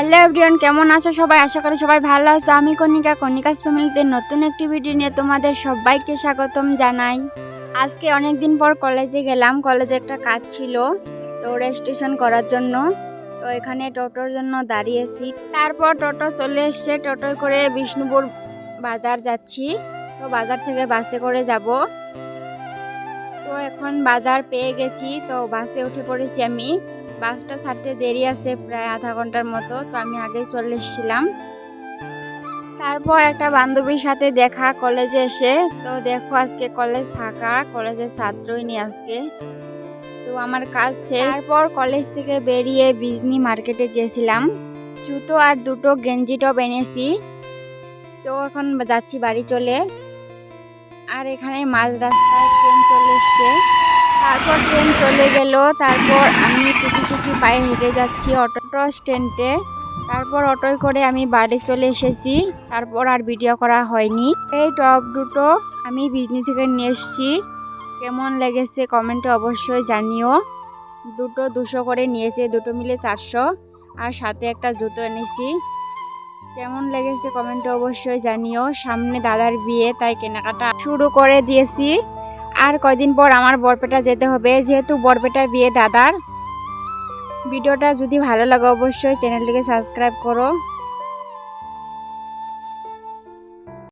Hello everyone কেমন আছো সবাই? আশা করি সবাই ভালো আছো। আমি কনিকা কনিকাস ফ্যামিলিতে নতুন একটি ভিডিও নিয়ে তোমাদের সবাইকে স্বাগতম জানাই। আজকে অনেক দিন পর কলেজে গেলাম। কলেজে একটা কাজ ছিল, তো রেজিস্ট্রেশন করার জন্য। তো এখানে টোটোর জন্য দাঁড়িয়েছি। তারপর টোটো চলে এসছে। টোটোয় করে বিষ্ণুপুর বাজার যাচ্ছি। তো বাজার থেকে বাসে করে যাব। তো এখন বাজার পেয়ে গেছি। তো বাসে উঠে পড়েছি আমি। বাসটা ছাড়তে দেরি আছে প্রায় আধা ঘণ্টার মতো। তো আমি আগেই চলে এসেছিলাম। তারপর একটা বান্ধবীর সাথে দেখা, কলেজে এসে। তো দেখো আজকে কলেজ ফাঁকা, কলেজের ছাত্রই নি আজকে। তো আমার কাজ শেষ। তারপর কলেজ থেকে বেরিয়ে বিজনি মার্কেটে গিয়েছিলাম। জুতো আর দুটো গেঞ্জি টপ এনেছি। তো এখন যাচ্ছি বাড়ি চলে। আর এখানে মাঝ রাস্তায় ট্রেন চলে এসছে। তারপর ট্রেন চলে গেল, তারপর আমি টুকি টুকি পায়ে হেঁটে যাচ্ছি অটো স্ট্যান্ডে। তারপর অটোয় করে আমি বাড়ি চলে এসেছি, তারপর আর ভিডিও করা হয়নি। এই টপ দুটো আমি বিজনি থেকে নিয়ে এসেছি। কেমন লেগেছে কমেন্টে অবশ্যই জানিও। দুটো দুশো করে নিয়েছে, দুটো মিলে চারশো। আর সাথে একটা জুতো এনেছি। কেমন লেগেছে কমেন্টে অবশ্যই জানিও। সামনে দাদার বিয়ে, তাই কেনাকাটা শুরু করে দিয়েছি। আর কয়দিন পর আমার বরপেটা যেতে হবে, যেহেতু বরপেটা বিয়ে দাদার। ভিডিওটা যদি ভালো লাগে অবশ্যই চ্যানেলটিকে সাবস্ক্রাইব করো।